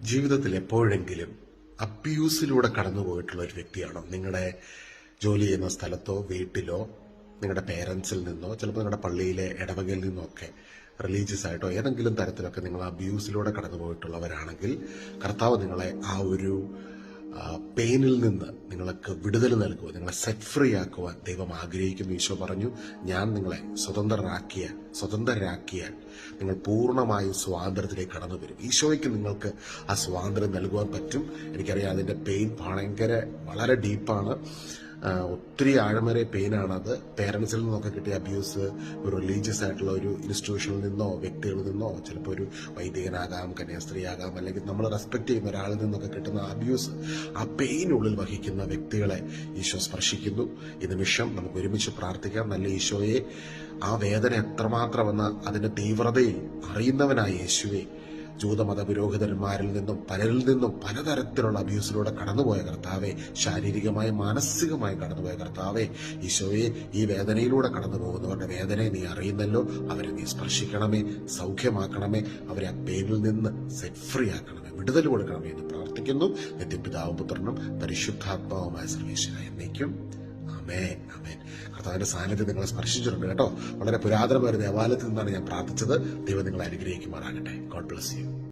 ജീവിതത്തിൽ എപ്പോഴെങ്കിലും അബ്യൂസിലൂടെ കടന്നുപോയിട്ടുള്ള ഒരു വ്യക്തിയാണോ? നിങ്ങളുടെ ജോലി ചെയ്യുന്ന സ്ഥലത്തോ വീട്ടിലോ നിങ്ങളുടെ പേരൻസിൽ നിന്നോ ചിലപ്പോൾ നിങ്ങളുടെ പള്ളിയിലെ ഇടവകയിൽ നിന്നോ ഒക്കെ റിലീജിയസ് ആയിട്ടോ ഏതെങ്കിലും തരത്തിലൊക്കെ നിങ്ങൾ അബ്യൂസിലൂടെ കടന്നുപോയിട്ടുള്ളവരാണെങ്കിൽ കർത്താവ് നിങ്ങളെ ആ ഒരു പെയിനിൽ നിന്ന് നിങ്ങൾക്ക് വിടുതൽ നൽകുക നിങ്ങളെ സെറ്റ് ഫ്രീ ആക്കുവാൻ ദൈവം ആഗ്രഹിക്കുന്നു. ഈശോ പറഞ്ഞു ഞാൻ നിങ്ങളെ സ്വതന്ത്രരാക്കിയാൽ സ്വതന്ത്രരാക്കിയാൽ നിങ്ങൾ പൂർണമായും സ്വാതന്ത്ര്യത്തിലേക്ക് കടന്നു വരും ഈശോയ്ക്ക് നിങ്ങൾക്ക് ആ സ്വാതന്ത്ര്യം നൽകുവാൻ പറ്റും. എനിക്കറിയാം അതിന്റെ പെയിൻ ഭയങ്കര വളരെ ഡീപ്പാണ് ഒത്തിരി ആഴമേറിയ പെയിനാണത്. പേരൻസിൽ നിന്നൊക്കെ കിട്ടിയ അബ്യൂസ് ഒരു റിലീജിയസ് ആയിട്ടുള്ള ഒരു ഇൻസ്റ്റിറ്റ്യൂഷനിൽ നിന്നോ വ്യക്തികളിൽ നിന്നോ ചിലപ്പോൾ ഒരു വൈദികനാകാം കന്യാസ്ത്രീയാകാം അല്ലെങ്കിൽ നമ്മൾ റെസ്പെക്ട് ചെയ്യുന്ന ഒരാളിൽ നിന്നൊക്കെ കിട്ടുന്ന അബ്യൂസ് ആ പെയിനുള്ളിൽ വഹിക്കുന്ന വ്യക്തികളെ ഈശോ സ്പർശിക്കുന്നു. ഈ നിമിഷം നമുക്ക് ഒരുമിച്ച് പ്രാർത്ഥിക്കാം. നല്ല ഈശോയെ ആ വേദന എത്രമാത്രമെന്ന് അതിന്റെ തീവ്രതയിൽ അറിയുന്നവനായ യേശുവെ ജൂതമത പുരോഹിതന്മാരിൽ നിന്നും പലരിൽ നിന്നും പലതരത്തിലുള്ള അബ്യൂസിലൂടെ കടന്നുപോയ കർത്താവെ ശാരീരികമായി മാനസികമായി കടന്നുപോയ കർത്താവെ ഈശോയെ ഈ വേദനയിലൂടെ കടന്നു പോകുന്നവരുടെ വേദനയെ നീ അറിയുന്നല്ലോ. അവരെ നീ സ്പർശിക്കണമേ സൗഖ്യമാക്കണമേ അവരെ ആ പേരിൽ നിന്ന് സെറ്റ് ഫ്രീ ആക്കണമേ വിടുതൽ കൊടുക്കണമേ എന്ന് പ്രാർത്ഥിക്കുന്നു. നിത്യപിതാവും പുത്രനും പരിശുദ്ധാത്മാവുമായ സർവേശ്വര എന്നേക്കും. അമേൻ അമേൻ കർത്താവിന്റെ സാന്നിധ്യം നിങ്ങളെ സ്പർശിച്ചിട്ടുണ്ട് കേട്ടോ. വളരെ പുരാതനമായ ഒരു ദേവാലയത്തിൽ നിന്നാണ് ഞാൻ പ്രാർത്ഥിച്ചത്. ദൈവം നിങ്ങളെ അനുഗ്രഹിക്കുമാറാകട്ടെ. God bless you